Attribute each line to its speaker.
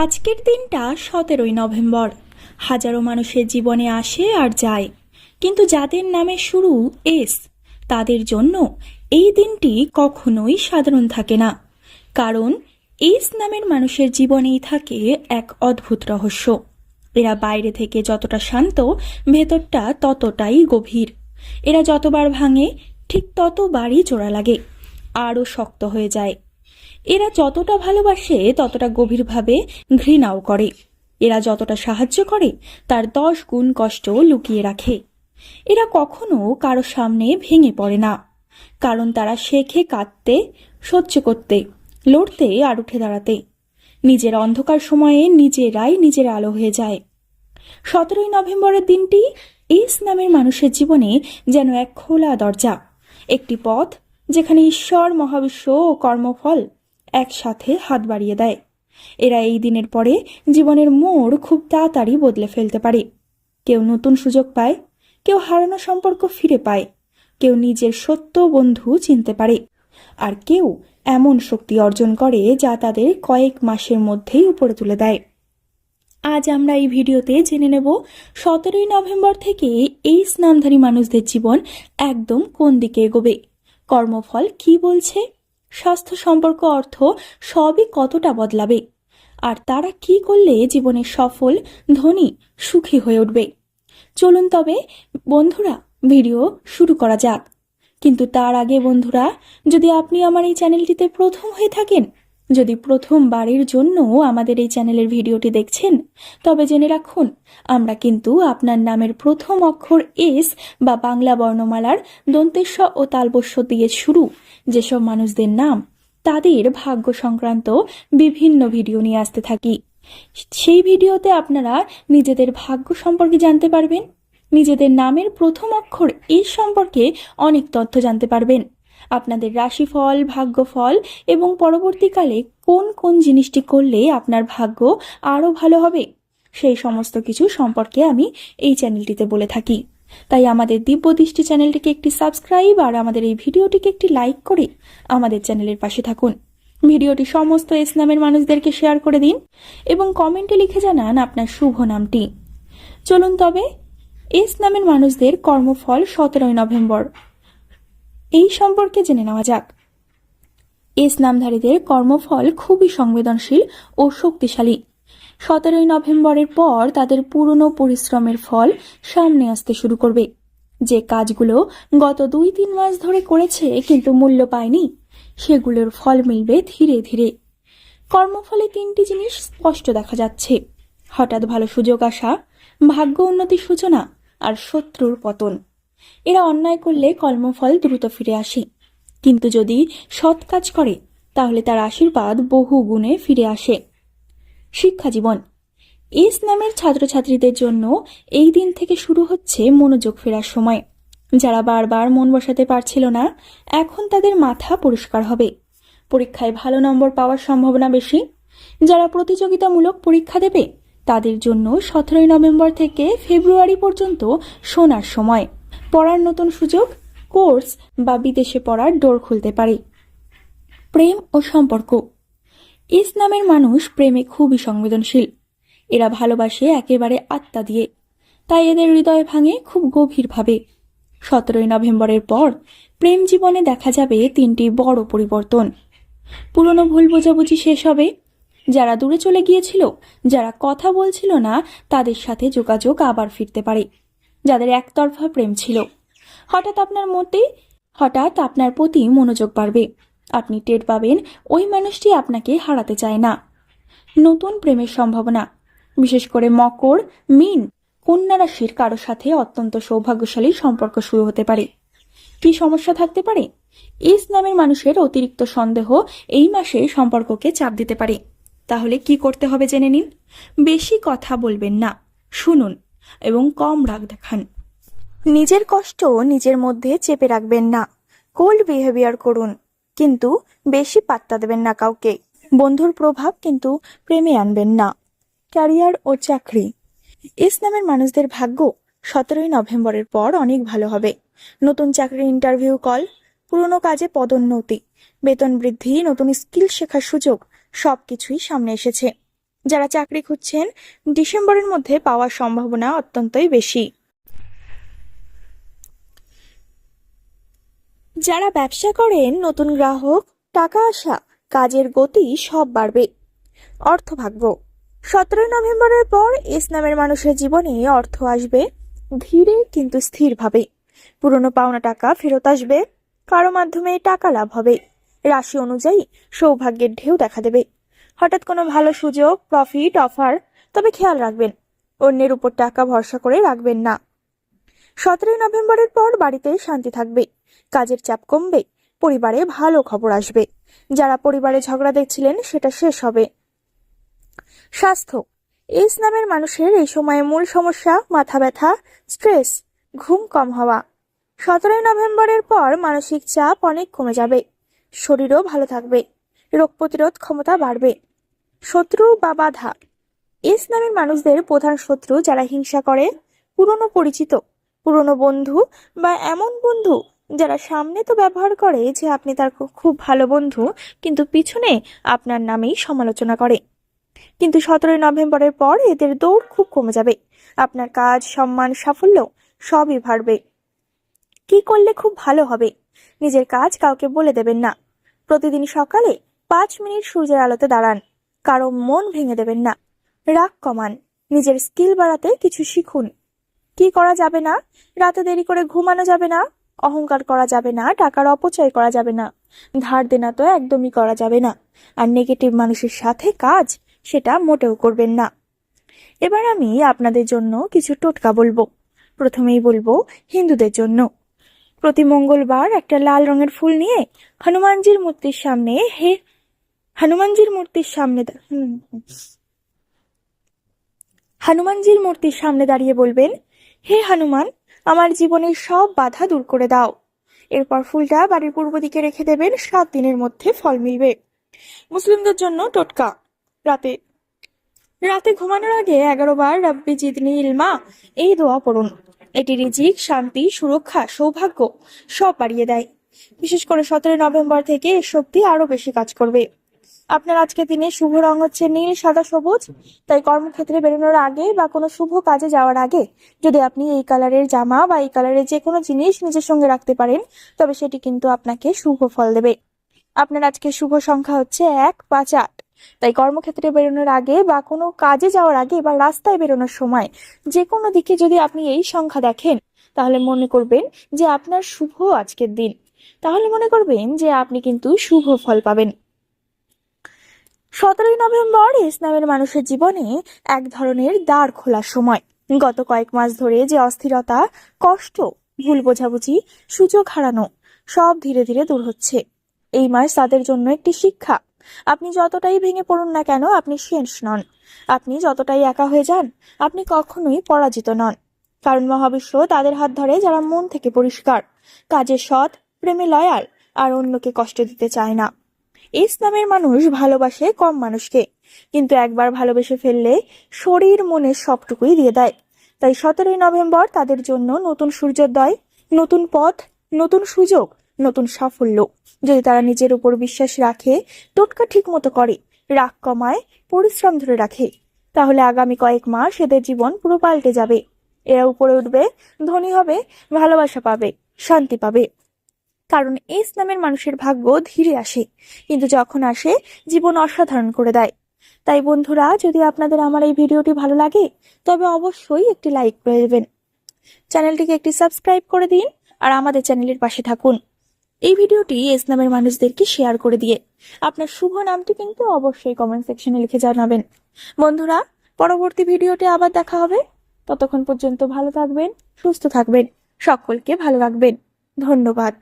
Speaker 1: আজকের দিনটা সতেরোই নভেম্বর। হাজারো মানুষের জীবনে আসে আর যায়। কিন্তু যাদের নামে শুরু এস, তাদের জন্য এই দিনটি কখনোই সাধারণ থাকে না। কারণ এস নামের মানুষের জীবনেই থাকে এক অদ্ভুত রহস্য। এরা বাইরে থেকে যতটা শান্ত, ভেতরটা ততটাই গভীর। এরা যতবার ভাঙে, ঠিক ততবারই জোড়া লাগে। আরও শক্ত হয়ে যায়। এরা যতটা ভালোবাসে, ততটা গভীরভাবে ঘৃণাও করে। এরা যতটা সাহায্য করে, তার দশ গুণ কষ্ট লুকিয়ে রাখে। এরা কখনো কারও সামনে ভেঙে পড়ে না, কারণ তারা শেখে কাঁদতে, সহ্য করতে, লড়তে আর উঠে দাঁড়াতে। নিজের অন্ধকার সময়ে নিজেরাই নিজের আলো হয়ে যায়। সতেরোই নভেম্বরের দিনটি এস নামের মানুষের জীবনে যেন এক খোলা দরজা, একটি পথ যেখানে ঈশ্বর, মহাবিশ্ব ও কর্মফল একসাথে হাত বাড়িয়ে দেয়। এরা এই দিনের পরে জীবনের মোড় খুব তাড়াতাড়ি বদলে ফেলতে পারে। কেউ নতুন সুযোগ পায়, কেউ হারানো সম্পর্ক ফিরে পায়, কেউ নিজের সত্য বন্ধু চিনতে পারে, আর কেউ এমন শক্তি অর্জন করে যা তাদের কয়েক মাসের মধ্যেই উপরে তুলে দেয়। আজ আমরা এই ভিডিওতে জেনে নেব, সতেরোই নভেম্বর থেকে এই স্নানধারী মানুষদের জীবন একদম কোন দিকে এগোবে? কর্মফল কি বলছে? স্বাস্থ্য সম্পর্ক অর্থ সবই কতটা বদলাবে? আর তারা কি করলে জীবনে সফল, ধনী, সুখী হয়ে উঠবে? চলুন তবে, বন্ধুরা ভিডিও শুরু করা যাক। কিন্তু তার আগে বন্ধুরা, যদি আপনি আমার এই চ্যানেলটিতে প্রথম হয়ে থাকেন যদি প্রথমবারের জন্য আমাদের এই চ্যানেলের ভিডিওটি দেখছেন, তবে জেনে রাখুন, আমরা কিন্তু আপনার নামের প্রথম অক্ষর এস বা বাংলা বর্ণমালার দন্তেস্ব ও তালবস্য দিয়ে শুরু, যেসব মানুষদের নাম, তাদের ভাগ্য সংক্রান্ত বিভিন্ন ভিডিও নিয়ে আসতে থাকি। সেই ভিডিওতে আপনারা নিজেদের ভাগ্য সম্পর্কে জানতে পারবেন, নিজেদের নামের প্রথম অক্ষর এর সম্পর্কে অনেক তথ্য জানতে পারবেন। আপনাদের রাশিফল, ভাগ্যফল এবং পরবর্তীকালে কোন কোন জিনিসটি করলে আপনার ভাগ্য আরও ভালো হবে? সেই সমস্ত কিছু সম্পর্কে আমি এই চ্যানেলটিতে বলে থাকি। তাই আমাদের দিব্য দৃষ্টি চ্যানেলটিকে একটি সাবস্ক্রাইব আর আমাদের এই ভিডিওটিকে একটি লাইক করে আমাদের চ্যানেলের পাশে থাকুন। ভিডিওটি সমস্ত ইসলামের মানুষদেরকে শেয়ার করে দিন এবং কমেন্টে লিখে জানান আপনার শুভ নামটি। চলুন তবে এস নামের মানুষদের কর্মফল সতেরোই নভেম্বর। এই সম্পর্কে জেনে নেওয়া যাক। এস নামধারীদের কর্মফল খুবই সংবেদনশীল ও শক্তিশালী। সতেরোই নভেম্বরের পর তাদের পুরনো পরিশ্রমের ফল সামনে আসতে শুরু করবে। যে কাজগুলো গত দুই তিন মাস ধরে করেছে কিন্তু মূল্য পায়নি, সেগুলোর ফল মিলবে ধীরে ধীরে। কর্মফলে তিনটি জিনিস স্পষ্ট দেখা যাচ্ছে। হঠাৎ ভালো সুযোগ আসা, ভাগ্য উন্নতির সূচনা আর শত্রুর পতন। এরা অন্যায় করলে কর্মফল দ্রুত ফিরে আসে। কিন্তু যদি সৎ কাজ করে, তাহলে তার আশীর্বাদ বহু গুণে ফিরে আসে। শিক্ষা জীবন। এস নামের ছাত্রছাত্রীদের জন্য এই দিন থেকে শুরু হচ্ছে মনোযোগ ফেরার সময়। যারা বারবার মন বসাতে পারছিল না, এখন তাদের মাথা পরিষ্কার হবে। পরীক্ষায় ভালো নম্বর পাওয়ার সম্ভাবনা বেশি। যারা প্রতিযোগিতামূলক পরীক্ষা দেবে, তাদের জন্য সতেরোই নভেম্বর থেকে ফেব্রুয়ারি পর্যন্ত সোনার সময়। পড়ার নতুন সুযোগ, কোর্স বা বিদেশে পড়ার ডোর খুলতে পারে। প্রেম ও সম্পর্ক। ইস নামের মানুষ প্রেমে খুবই সংবেদনশীল। এরা ভালোবাসে একেবারে আত্মা দিয়ে। তাই এদের হৃদয় ভাঙে খুব গভীরভাবে। সতেরোই নভেম্বরের পর প্রেম জীবনে দেখা যাবে তিনটি বড় পরিবর্তন। পুরনো ভুল বোঝাবুঝি শেষ হবে। যারা দূরে চলে গিয়েছিল, যারা কথা বলছিল না, তাদের সাথে যোগাযোগ আবার ফিরতে পারে। যাদের একতরফা প্রেম ছিল। হঠাৎ আপনার মধ্যে, হঠাৎ আপনার প্রতি মনোযোগ বাড়বে। আপনি টের পাবেন ওই মানুষটি আপনাকে হারাতে চায় না। নতুন প্রেমের সম্ভাবনা। বিশেষ করে মকর, মিন, কন্যা রাশির কারও সাথে অত্যন্ত সৌভাগ্যশালী সম্পর্ক শুরু হতে পারে। কি সমস্যা থাকতে পারে? ইস নামের মানুষের অতিরিক্ত সন্দেহ এই মাসে সম্পর্ককে চাপ দিতে পারে। তাহলে কি করতে হবে জেনে নিন। বেশি কথা বলবেন না। শুনুন। এবং কম রাগ দেখান। নিজের কষ্ট নিজের মধ্যে চেপে রাখবেন না। কোল্ড বিহেভিয়ার করুন, কিন্তু বেশি পাত্তা দেবেন না কাউকে। বন্ধুর প্রভাব কিন্তু প্রেমে আনবেন না। ক্যারিয়ার ও চাকরি। ইসলামের মানুষদের ভাগ্য সতেরোই নভেম্বরের পর অনেক ভালো হবে। নতুন চাকরির ইন্টারভিউ কল, পুরনো কাজে পদোন্নতি, বেতন বৃদ্ধি, নতুন স্কিল শেখার সুযোগ, সবকিছুই সামনে এসেছে। যারা চাকরি খুঁজছেন, ডিসেম্বরের মধ্যে পাওয়ার সম্ভাবনা অত্যন্তই বেশি। যারা ব্যবসা করেন, নতুন গ্রাহক, টাকা আসা, কাজের গতি সব বাড়বে। অর্থভাগ্য। সতেরোই নভেম্বরের পর এস নামের মানুষের জীবনে অর্থ আসবে, ধীরে কিন্তু স্থিরভাবে। পুরনো পাওনা টাকা ফেরত আসবে, কারও মাধ্যমে টাকা লাভ হবে। রাশি অনুযায়ী সৌভাগ্যের ঢেউ দেখা দেবে। হঠাৎ কোনো ভালো সুযোগ প্রফিট অফার তবে খেয়াল রাখবেন। অন্যের উপর টাকা ভরসা করে রাখবেন না। সতেরোই নভেম্বরের পর বাড়িতে শান্তি থাকবে। কাজের চাপ কমবে, পরিবারে ভালো খবর আসবে। যারা পরিবারে ঝগড়া দেখছিলেন, সেটা শেষ হবে। স্বাস্থ্য। এস নামের মানুষের এই সময়ে মূল সমস্যা মাথা ব্যথা স্ট্রেস ঘুম কম হওয়া। সতেরোই নভেম্বরের পর মানসিক চাপ অনেক কমে যাবে। শরীরও ভালো থাকবে। রোগ প্রতিরোধ ক্ষমতা বাড়বে। শত্রু বা বাধা। এস নামের মানুষদের প্রধান শত্রু যারা হিংসা করে, পুরনো পরিচিত, পুরনো বন্ধু বা এমন বন্ধু যারা সামনে তো ব্যবহার করে যে আপনি তার খুব ভালো বন্ধু, কিন্তু পিছনে আপনার নামেই সমালোচনা করে। কিন্তু সতেরোই নভেম্বরের পর এদের দৌড় খুব কমে যাবে। আপনার কাজ, সম্মান, সাফল্য সবই বাড়বে। কি করলে খুব ভালো হবে? নিজের কাজ কাউকে বলে দেবেন না। প্রতিদিন সকালে পাঁচ মিনিট সূর্যের আলোতে দাঁড়ান। কারও মন ভেঙে দেবেন না। রাগ কমান। নিজের স্কিল বাড়াতে কিছু শিখুন। কি করা যাবে না? রাতে দেরি করে ঘুমানো যাবে না। অহংকার করা যাবে না। টাকার অপচয় করা যাবে না। ধার দেনা তো একদমই করা যাবে না। আর নেগেটিভ মানুষের সাথে কাজ, সেটা মোটেও করবেন না। এবার আমি আপনাদের জন্য কিছু টোটকা বলব। প্রথমেই বলব হিন্দুদের জন্য। প্রতি মঙ্গলবার একটা লাল রঙের ফুল নিয়ে হনুমানজির মূর্তির সামনে হে হনুমানজির মূর্তির সামনে। হনুমানজির মূর্তির সামনে দাঁড়িয়ে বলবেন, হে হনুমান, আমার জীবনের সব বাধা দূর করে দাও। এরপর ফুলটা বাড়ির পূর্ব দিকে রেখে দেবেন, সাত দিনের মধ্যে ফল মিলবে। মুসলিমদের জন্য টোটকা। রাতে রাতে ঘুমানোর আগে এগারো বার রাব্বি জিদনি ইলমা, এই দোয়া পড়ুন। এটি রিজিক, শান্তি, সুরক্ষা, সৌভাগ্য সব বাড়িয়ে দেয়। বিশেষ করে সতেরো নভেম্বর থেকে এর শক্তি আরও বেশি কাজ করবে। আপনার আজকে দিনে শুভ রং হচ্ছে নীল, সাদা, সবুজ। তাই কর্মক্ষেত্রে বেরোনোর আগে বা কোনো শুভ কাজে যাওয়ার আগে যদি আপনি এই কালারের জামা বা এই কালারের যে কোনো জিনিস নিজের সঙ্গে রাখতে পারেন, তবে সেটি কিন্তু আপনাকে শুভ ফল দেবে। আপনার আজকে শুভ সংখ্যা হচ্ছে এক, পাঁচ, আট। তাই কর্মক্ষেত্রে বেরোনোর আগে বা কোনো কাজে যাওয়ার আগে বা রাস্তায় বেরোনোর সময় যে কোনো দিকে যদি আপনি এই সংখ্যা দেখেন, তাহলে মনে করবেন যে আপনার শুভ আজকের দিন। তাহলে মনে করবেন যে আপনি কিন্তু শুভ ফল পাবেন। সতেরোই নভেম্বর ইসলামের মানুষের জীবনে এক ধরনের দ্বার খোলার সময়। গত কয়েক মাস ধরে যে অস্থিরতা, কষ্ট, ভুল বোঝাবুঝি, সুযোগ হারানো, সব ধীরে ধীরে দূর হচ্ছে। এই মাস তাদের জন্য একটি শিক্ষা। আপনি যতটাই ভেঙে পড়ুন না কেন, আপনি শেষ নন। আপনি যতটাই একা হয়ে যান, আপনি কখনোই পরাজিত নন। কারণ মহাবিশ্ব তাদের হাত ধরে যারা মন থেকে পরিষ্কার কাজে সৎ, প্রেমে লয়াল, আর অন্যকে কষ্ট দিতে চায় না। ইসলামের মানুষ ভালোবাসে কম মানুষকে। কিন্তু একবার ভালোবেসে ফেললে শরীর মনে সবটুকুই দিয়ে দেয়। তাই সতেরোই নভেম্বর তাদের জন্য নতুন সূর্যোদয়, নতুন পথ, নতুন সুযোগ, নতুন সাফল্য। যদি তারা নিজের উপর বিশ্বাস রাখে, টোটকা ঠিক মতো করে, রাগ কমায়, পরিশ্রম ধরে রাখে, তাহলে আগামী কয়েক মাস এদের জীবন পুরো পাল্টে যাবে। এরা উপরে উঠবে, ধনী হবে, ভালোবাসা পাবে, শান্তি পাবে। কারণ এই ইসলামের মানুষের ভাগ্য ধীরে আসে, কিন্তু যখন আসে, জীবন অসাধারণ করে দেয়। তাই বন্ধুরা, যদি আপনাদের আমার এই ভিডিওটি ভালো লাগে, তবে অবশ্যই একটি লাইক করে দেবেন। চ্যানেলটিকে একটি সাবস্ক্রাইব করে দিন আর আমাদের চ্যানেলের পাশে থাকুন। এই ভিডিওটি ইসলামের মানুষদেরকে শেয়ার করে দিয়ে আপনার শুভ নামটি কিন্তু অবশ্যই কমেন্ট সেকশনে লিখে জানাবেন। বন্ধুরা, পরবর্তী ভিডিওতে আবার দেখা হবে। ততক্ষণ পর্যন্ত ভালো থাকবেন, সুস্থ থাকবেন, সকলকে ভালো রাখবেন। ধন্যবাদ।